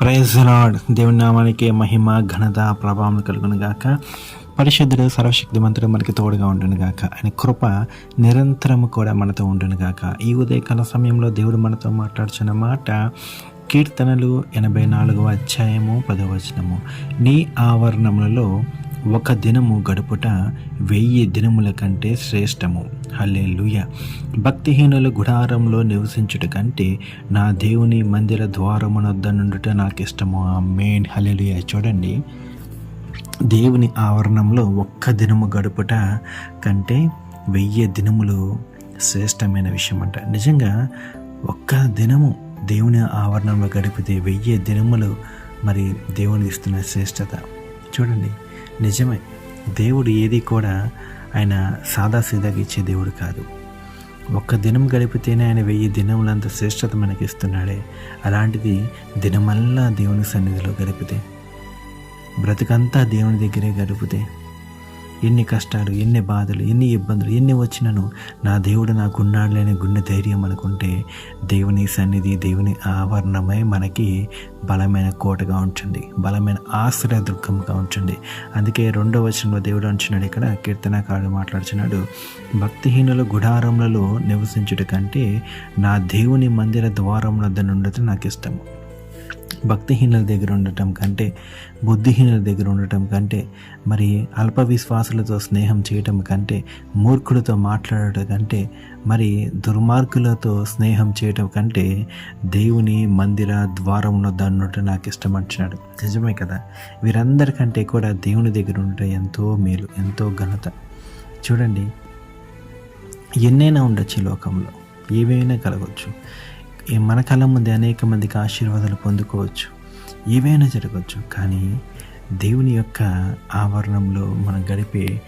Praise నాడ్ దేవుని నామానికి మహిమ ఘనత ప్రభావం కలుగును గాక. పరిశుద్ధుడు సర్వశక్తిమంతుడు మనకి తోడుగా ఉండును గాక. ఆయన కృప నిరంతరము కూడా మనతో ఉండును గాక. ఈ ఉదయకాల సమయంలో దేవుడు మనతో మాట్లాడుచున్న మాట కీర్తనలు ఎనభై నాలుగవ అధ్యాయము పదవచనము నీ ఆవరణములలో ఒక దినము గడుపుట వెయ్యి దినముల కంటే శ్రేష్టము. హల్లే భక్తిహీనుల గుడారంలో నివసించుట కంటే నా దేవుని మందిర ద్వారమునొద్ద నుండుట నాకు ఇష్టము ఆ మెయిన్ హల్లెలూయ. చూడండి. దేవుని ఆవరణంలో ఒక్క దినము గడుపుట కంటే వెయ్యి దినములు శ్రేష్టమైన విషయం అంట నిజంగా ఒక్క దినము దేవుని ఆవరణంలో గడిపితే వెయ్యి దినములు మరి దేవుని ఇస్తున్న శ్రేష్టత. చూడండి. నిజమే. దేవుడు ఏది కూడా ఆయన సాదాసీదాగా ఇచ్చే దేవుడు కాదు. ఒక్క దినం గడిపితేనే ఆయన వెయ్యి దినములంత శ్రేష్టత మనకి ఇస్తున్నాడే అలాంటిది దినమల్లా దేవుని సన్నిధిలో గడిపితే బ్రతుకంతా దేవుని దగ్గరే గడిపితే ఎన్ని కష్టాలు ఎన్ని బాధలు ఎన్ని ఇబ్బందులు ఎన్ని వచ్చినను నా దేవుడు నాకు ఉన్నాడులేని గుండె ధైర్యం అనుకుంటే దేవుని సన్నిధి దేవుని ఆవరణమై మనకి బలమైన కోటగా ఉంటుంది బలమైన ఆశ్రయ దుర్గంగా ఉంటుంది అందుకే రెండో వచనంలో దేవుడు అంటున్నాడు ఇక్కడ కీర్తనకారుడు మాట్లాడుచున్నాడు భక్తిహీనుల గుడారములలో నివసించుట కంటే నా దేవుని మందిర ద్వారముల నుండి నాకు ఇష్టము భక్తిహీనుల దగ్గర ఉండటం కంటే బుద్ధిహీనుల దగ్గర ఉండటం కంటే మరి అల్ప విశ్వాసులతో స్నేహం చేయటం కంటే మూర్ఖులతో మాట్లాడటం కంటే మరి దుర్మార్గులతో స్నేహం చేయటం కంటే దేవుని మందిర ద్వారం ఉండటం నాకు ఇష్టం అంటున్నాడు. నిజమే కదా? వీరందరికంటే కూడా దేవుని దగ్గర ఉండటం ఎంతో మేలు ఎంతో ఘనత. చూడండి ఎన్నైనా ఉండొచ్చు ఈ లోకంలో ఏవైనా కలగవచ్చు మన కళ్ళ ముందే అనేక మందికి ఆశీర్వాదాలు పొందుకోవచ్చు. ఏవైనా జరగవచ్చు కానీ దేవుని యొక్క ఆవరణంలో మనం గడిపే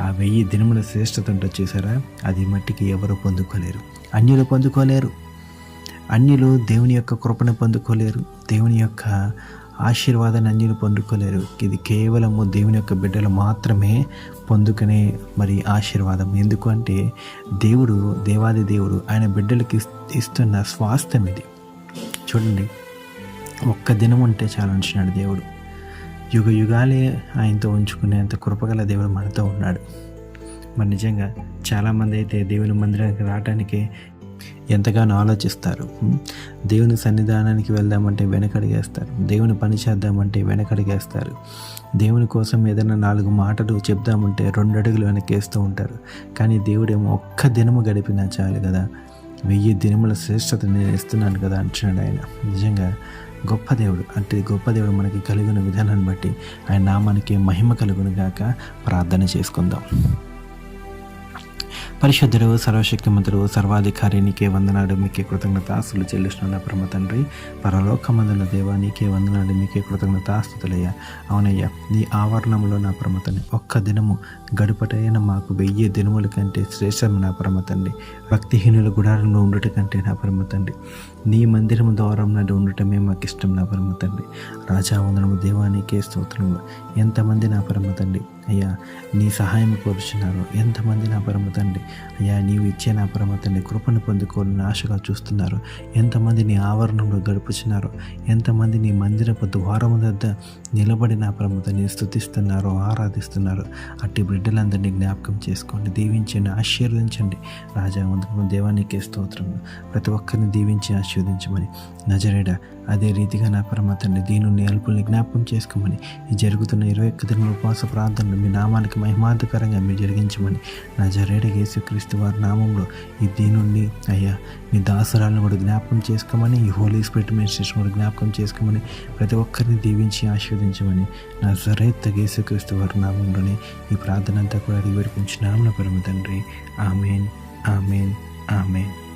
ఆ వెయ్యి దినముల శ్రేష్టత ఉంటుంది చూసారా? అది మట్టికి ఎవరు పొందుకోలేరు. అన్యులు పొందుకోలేరు. అన్యులు దేవుని యొక్క కృపను పొందుకోలేరు. దేవుని యొక్క ఆశీర్వాదాన్ని అన్యులు పొందుకోలేరు. ఇది కేవలము దేవుని యొక్క బిడ్డలు మాత్రమే పొందుకునే మరి ఆశీర్వాదం. ఎందుకంటే దేవుడు దేవాది దేవుడు ఆయన బిడ్డలకి ఇస్తున్న స్వాస్థ్యం ఇది. చూడండి ఒక్క దినం ఉంటే చాలా ఉంచినాడు దేవుడు. యుగ యుగాలే ఆయనతో ఉంచుకునేంత కృపగల దేవుడు మనతో ఉన్నాడు. మరి నిజంగా చాలామంది అయితే దేవుని మందిరానికి రావడానికి ఎంతగానో ఆలోచిస్తారు. దేవుని సన్నిధానానికి వెళ్దామంటే వెనకడిగేస్తారు. దేవుని పని చేద్దామంటే వెనకడిగేస్తారు. దేవుని కోసం ఏదైనా నాలుగు మాటలు చెప్దామంటే రెండు అడుగులు వెనకేస్తూ ఉంటారు. కానీ దేవుడేమో ఒక్క దినము గడిపినా చాలు కదా. వెయ్యి దినముల శ్రేష్టత నేను ఇస్తున్నాను కదా అంటున్నాడు ఆయన. నిజంగా గొప్ప దేవుడు. అంటే గొప్ప దేవుడు మనకి కలిగిన విధానాన్ని బట్టి ఆయన నామానికి మహిమ కలుగును గాక ప్రార్థన చేసుకుందాం. పరిశుద్ధుడు సర్వశక్తిమంతుడు సర్వాధికారి నీకే వందనాడు మీకే కృతజ్ఞత ఆస్తులు చెల్లిస్తున్న పరమ తండ్రి. పరలోకమందున దేవ నీకే వందనాడు మీకే కృతజ్ఞత ఆస్తులయ్యా అవునయ్యా నీ ఆవరణంలో నా పరమతండ్రి ఒక్క దినము గడుపటైన మాకు వెయ్యి దినముల కంటే శ్రేష్టం నా పరమ తండ్రి. భక్తిహీనుల గుడారంలో ఉండట కంటే నా పరమ తండ్రి. నీ మందిరము ద్వారం నడు ఉండటమే మాకు ఇష్టం నా పరమ తండ్రి. రాజావందనము దేవానికే స్తోత్రము. ఎంతమంది నా పరమ తండ్రి? అయ్యా నీ సహాయం కోరుచున్నారు ఎంతమంది నా పరమ తండ్రి? అయ్యా నీవు ఇచ్చే నా పరమ తండ్రి కృపను పొందుకోవాలని ఆశగా చూస్తున్నారు. ఎంతమంది నీ ఆవరణంలో గడుపుచున్నారు? ఎంతమంది నీ మందిరపు ద్వారము వద్ద నిలబడి నా పరమ తండ్రి స్థుతిస్తున్నారు ఆరాధిస్తున్నారు. అట్టి బిడ్డలందరినీ జ్ఞాపకం చేసుకోండి దీవించండి ఆశీర్వదించండి. రాజా వందనము దేవానికి స్తోత్రము. ప్రతి ఒక్కరిని దీవించి ఆశీర్వదించమని. నజరేడ అదే రీతిగా నా పరమ తండ్రి దీనుని అల్పుల్ని జ్ఞాపకం చేసుకోమని. ఈ జరుగుతున్న ఇరవై ఒక్క దిన ఉపవాస ప్రార్థనలు మీ నామానికి మహిమార్థకరంగా మీరు జరిగించమని నా జరేడ యేసుక్రీస్తు వారి నామంలో ఈ దీనుణ్ణి అయ్యా మీ దాసరాలను కూడా జ్ఞాపకం చేసుకోమని ఈ హోలీ స్పిరిట్ మినిస్ట్రేషన్ కూడా జ్ఞాపకం చేసుకోమని ప్రతి ఒక్కరిని దీవించి ఆశీర్వదించమని నా జరేత్త యేసుక్రీస్తు వారి నామంలోనే ఈ ప్రార్థన అంతా కూడా అడిగి వేడుకుంటున్నాము నా పరమ తండ్రి. Amen amen amen.